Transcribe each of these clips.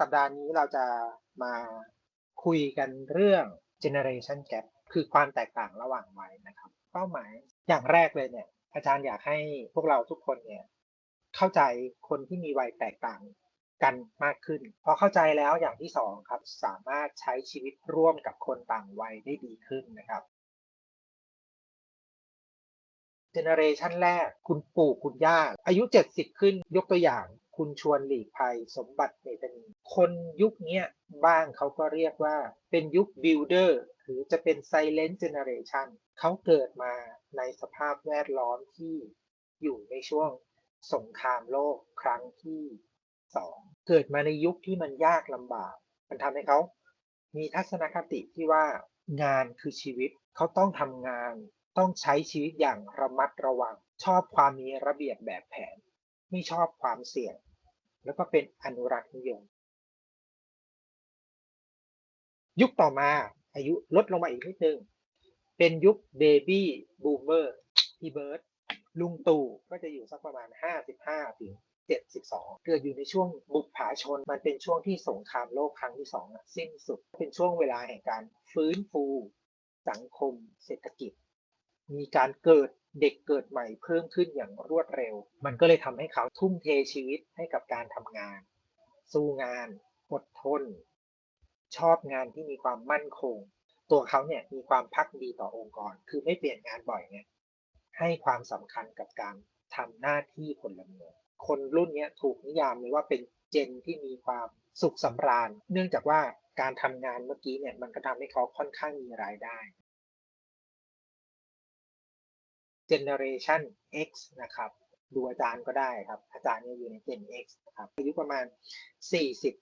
สัปดาห์นี้เราจะมาคุยกันเรื่อง generation gap คือความแตกต่างระหว่างวัยนะครับ เป้าหมายอย่างแรกเลยเนี่ย อาจารย์อยากให้พวกเราทุกคนเนี่ยเข้าใจคนที่มีวัยแตกต่างกันมากขึ้นพอเข้าใจแล้วอย่างที่สองครับ สามารถใช้ชีวิตร่วมกับคนต่างวัยได้ดีขึ้นนะครับเจเนอเรชันแรกคุณปู่คุณย่า อายุ 70 ขึ้นยกตัวอย่าง คุณชวนหลีกภัยสมบัติเมตนีคนยุคนี้บ้างเขาก็เรียกว่าเป็นยุค builder หรือจะเป็น silent generation เขาเกิดมาในสภาพแวดล้อมที่อยู่ในช่วงสงครามโลกครั้งที่สองเกิดมาในยุคที่มันยากลำบาก มันทำให้เขา มีทัศนคติที่ว่างานคือชีวิตเขาต้องทำงาน ต้องใช้ชีวิตอย่างระมัดระวัง ชอบความมีระเบียบแบบแผน ไม่ชอบความเสี่ยง แล้วก็เป็นอนุรักษ์นิยม ยุคต่อมาอายุลดลงมาอีกนิดนึง เป็นยุคเบบี้บูมเมอร์พี่เบิร์ดลุงตู่ก็จะอยู่สักประมาณ 55ถึง72 เกิดอยู่ในช่วงบุกผาชน มันเป็นช่วงที่สงครามโลกครั้งที่สองสิ้นสุด เป็นช่วงเวลาแห่งการฟื้นฟู สังคม เศรษฐกิจ มีการเกิดเด็กเกิดใหม่เพิ่มขึ้นอย่างรวดเร็ว มันก็เลยทำให้เขาทุ่มเทชีวิตให้กับการทำงาน สู้งาน อดทน ชอบงานที่มีความมั่นคง ตัวเขาเนี่ยมีความพักดีต่อองค์กร คือไม่เปลี่ยนงานบ่อยไงให้ความสำคัญกับการทำหน้าที่พลเมืองคนรุ่นนี้ถูกนิยามเลยว่าเป็นเจนที่มีความสุขสำราญ เนื่องจากว่าการทำงานเมื่อกี้เนี่ยมันก็ทำให้เขาค่อนข้างมีรายได้ Generation X นะครับ ดูอาจารย์ก็ได้ครับ อาจารย์เนี่ยอยู่ใน Gen X นะครับ อายุประมาณ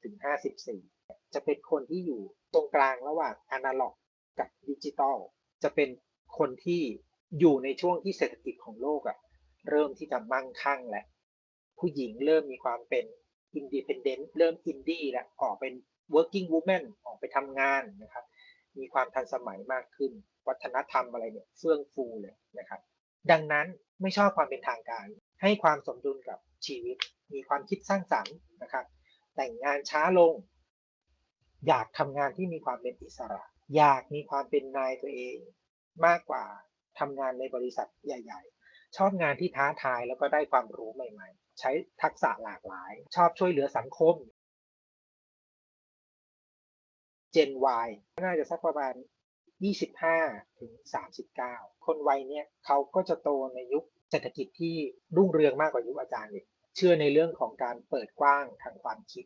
40-54 จะเป็นคนที่อยู่ตรงกลางระหว่างอนาล็อกกับดิจิตอล จะเป็นคนที่อยู่ในช่วงที่เศรษฐกิจของโลกอะเริ่มที่จะมั่งคั่งแล้วผู้หญิงเริ่มมีความเป็น independent เริ่มอินดี้แล้วออกเป็น working woman ออกไปทำงานนะครับ มีความทันสมัยมากขึ้น วัฒนธรรมอะไรเนี่ยเฟื่องฟูเลยนะครับ ดังนั้นไม่ชอบความเป็นทางการ ให้ความสมดุลกับชีวิต มีความคิดสร้างสรรค์นะครับ แต่งงานช้าลง อยากทำงานที่มีความเป็นอิสระ อยากมีความเป็นนายตัวเอง มากกว่าทำงานในบริษัทใหญ่ ๆ ชอบงานที่ท้าทายแล้วก็ได้ความรู้ใหม่ ๆ ใช้ทักษะหลากหลาย ชอบช่วยเหลือสังคม Gen Y น่าจะสักประมาณ 25 ถึง 39 คนวัยเนี้ยเขาก็จะโตในยุคเศรษฐกิจที่รุ่งเรืองมากกว่ายุคอาจารย์อีกเชื่อในเรื่องของการเปิดกว้างทางความคิด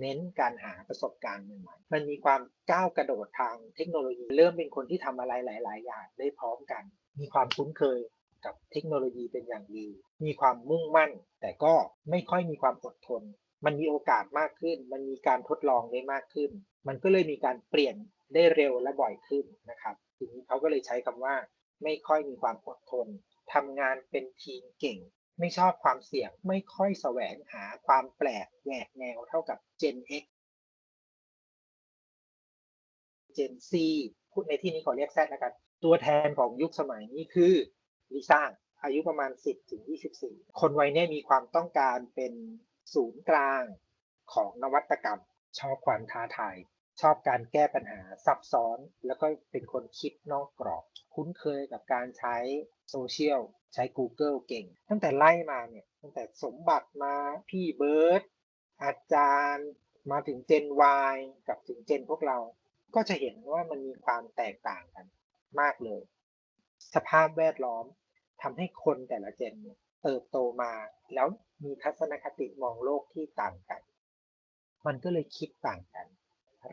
เน้นการหาประสบการณ์ใหม่ๆมันมีความก้าวกระโดดทางเทคโนโลยี เริ่มเป็นคนที่ทำอะไรหลาย ๆ อย่างได้พร้อมกัน มีความคุ้นเคยกับเทคโนโลยีเป็นอย่างดี มีความมุ่งมั่น แต่ก็ไม่ค่อยมีความอดทน มันมีโอกาสมากขึ้น มันมีการทดลองได้มากขึ้น มันก็เลยมีการเปลี่ยนได้เร็วและบ่อยขึ้นนะครับ ทีนี้เขาก็เลยใช้คำว่า ไม่ค่อยมีความอดทนทำงานเป็นทีมเก่ง ไม่ชอบความเสี่ยง ไม่ค่อยแสวงหาความแปลกแหวกแนวเท่ากับ Gen X Gen C พูดในที่นี้ขอเรียกแซดนะครับ ตัวแทนของยุคสมัยนี้คือลิซ่าอายุประมาณ 10ถึง24 คนวัยนี้มีความต้องการเป็น ศูนย์กลางของนวัตกรรม ชอบความท้าทาย ชอบการแก้ปัญหาซับซ้อน แล้วก็เป็นคนคิดนอกกรอบ คุ้นเคยกับการใช้โซเชียลใช้ Google เก่ง ตั้งแต่ไล่มาเนี่ยตั้งแต่สมบัติมาพี่เบิร์ดอาจารย์มาถึง Gen Y กับถึง Gen พวกเรา ก็จะเห็นว่ามันมีความแตกต่างกันมากเลย สภาพแวดล้อมทำให้คนแต่ละเจนเนี่ย เติบโตมา แล้วมีทัศนคติมองโลกที่ต่างกัน มันก็เลยคิดต่างกัน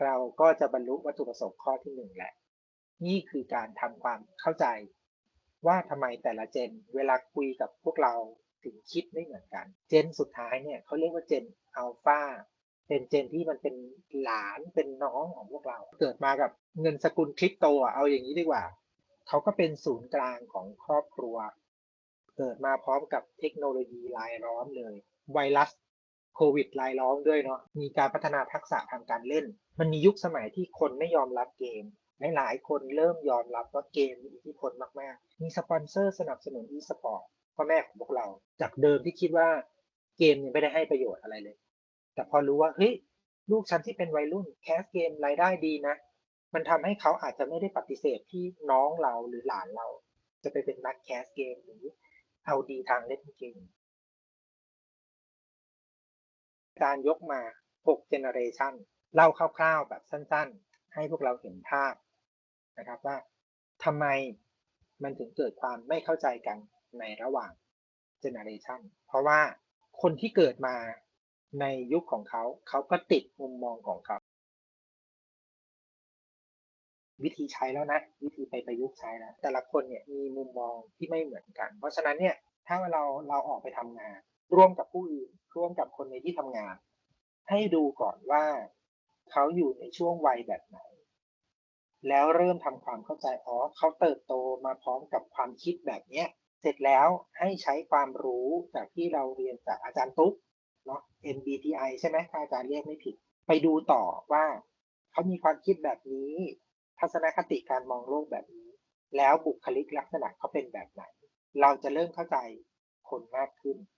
เราก็จะบรรลุวัตถุประสงค์ข้อที่หนึ่งแหละ นี่คือการทำความเข้าใจ ว่าทำไมแต่ละเจนเวลาคุยกับพวกเราถึงคิดไม่เหมือนกัน เจนสุดท้ายเนี่ยเขาเรียกว่าเจนอัลฟาเป็นเจนที่มันเป็นหลานเป็นน้องของพวกเรา เกิดมากับเงินสกุลคริปโตเอาอย่างนี้ดีกว่า เขาก็เป็นศูนย์กลางของครอบครัว เกิดมาพร้อมกับเทคโนโลยีรายล้อมเลย ไวรัสโควิดรายล้อมด้วยเนาะมีการพัฒนาทักษะทางการเล่น มันมียุคสมัยที่คนไม่ยอมรับเกมหลายๆคนเริ่มยอมรับว่าเกมมีอิทธิพลมากๆ มีสปอนเซอร์สนับสนุนอีสปอร์ตพ่อแม่ของพวกเรา จากเดิมที่คิดว่าเกมยังไม่ได้ให้ประโยชน์อะไรเลย แต่พอรู้ว่าเฮ้ยลูกฉันที่เป็นวัยรุ่นแคสเกมรายได้ดีนะ มันทำให้เขาอาจจะไม่ได้ปฏิเสธที่น้องเราหรือหลานเรา จะไปเป็นนักแคสเกมหรือ เอาดีทางเล่นเกม การยกมา 6 generation เล่าคร่าวๆแบบสั้นๆ ให้พวกเราเห็นภาพนะครับว่าทำไมมันถึงเกิดความไม่เข้าใจกันในระหว่าง generation เพราะว่าคนที่เกิดมาในยุคของเขา เขาก็ติดมุมมองของเขา วิธีใช้แล้วนะ วิธีไปประยุกต์ใช้แล้ว แต่ละคนเนี่ยมีมุมมองที่ไม่เหมือนกัน เพราะฉะนั้นเนี่ยถ้าเราเราออกไปทำงาน ร่วมกับผู้อื่นร่วมกับคนในที่ทำงาน ให้ดูก่อนว่าเขาอยู่ในช่วงวัยแบบไหน แล้วเริ่มทำความเข้าใจอ๋อเขาเติบโตมาพร้อมกับความคิดแบบเนี้ยเสร็จแล้วให้ใช้ความรู้จากที่เราเรียนจากอาจารย์ตุ๊กเนาะ MBTI ใช่ไหมถ้าอาจารย์เรียกไม่ผิด ไปดูต่อว่าเขามีความคิดแบบนี้ ทัศนคติการมองโลกแบบนี้ แล้วบุคลิกลักษณะเขาเป็นแบบไหน เราจะเริ่มเข้าใจคนมากขึ้น